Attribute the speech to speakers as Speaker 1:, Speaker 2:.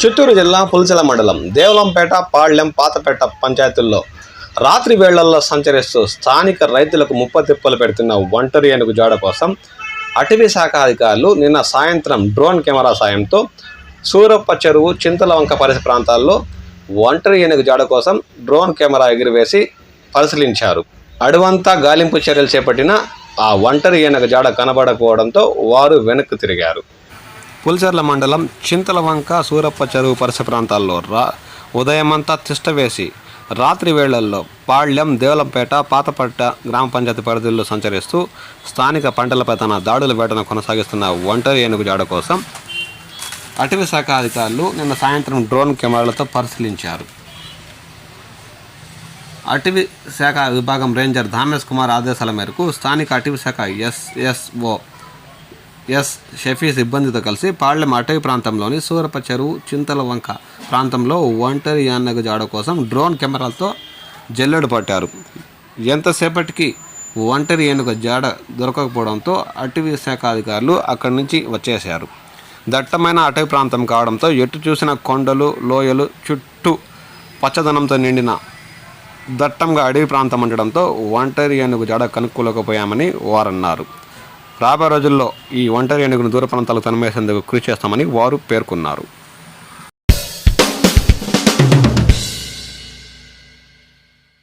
Speaker 1: చిత్తూరు జిల్లా పులిచెల మండలం దేవలంపేట పాళ్ళెం పాతపేట పంచాయతీల్లో రాత్రి వేళల్లో సంచరిస్తూ స్థానిక రైతులకు ముప్ప తిప్పలు పెడుతున్న ఒంటరి ఏనుగు జాడ కోసం అటవీ శాఖ అధికారులు నిన్న సాయంత్రం డ్రోన్ కెమెరా సాయంతో సూరప్ప చెరువు చింతలవంక పరిసర ప్రాంతాల్లో ఒంటరి ఏనుగు జాడ కోసం డ్రోన్ కెమెరా ఎగిరివేసి పరిశీలించారు. అడవంతా గాలింపు చర్యలు చేపట్టిన ఆ ఒంటరి ఏనుగు జాడ కనబడకపోవడంతో వారు వెనక్కు తిరిగారు. పులిచెర్ల మండలం చింతలవంక సూరప్ప చెరువు పరిసర ప్రాంతాల్లో రా ఉదయమంతా తిష్టవేసి రాత్రి వేళల్లో పాళ్యం దేవలంపేట పాతపట్ట గ్రామ పంచాయతీ పరిధిలో సంచరిస్తూ స్థానిక పంటలపై తన దాడుల వేటను కొనసాగిస్తున్న ఒంటరి ఏనుగు జాడ కోసం అటవీ శాఖ అధికారులు నిన్న సాయంత్రం డ్రోన్ కెమెరాలతో పరిశీలించారు. అటవీ శాఖ విభాగం రేంజర్ ధామేష్ కుమార్ ఆదేశాల మేరకు స్థానిక అటవీ శాఖ ఎస్ఎస్ఓ ఎస్ షఫీ సిబ్బందితో కలిసి పాళ్ళెం అటవీ ప్రాంతంలోని సూరప చెరువు చింతల వంక ప్రాంతంలో ఒంటరి యాన్నగ జాడ కోసం డ్రోన్ కెమెరాలతో జల్లెడు పట్టారు. ఎంతసేపటికి ఒంటరి ఏనుగ జాడ దొరకకపోవడంతో అటవీ శాఖ అధికారులు అక్కడి నుంచి వచ్చేశారు. దట్టమైన అటవీ ప్రాంతం కావడంతో ఎటు చూసిన కొండలు లోయలు చుట్టూ పచ్చదనంతో నిండిన దట్టంగా అడవి ప్రాంతం ఉండడంతో ఒంటరి ఏనుగు జాడ కనుక్కోలేకపోయామని వారన్నారు. రాబోయే రోజుల్లో ఈ ఒంటరి ఏనుగును దూర ప్రాంతాలకు తనమేసేందుకు కృషి చేస్తామని వారు పేర్కొన్నారు.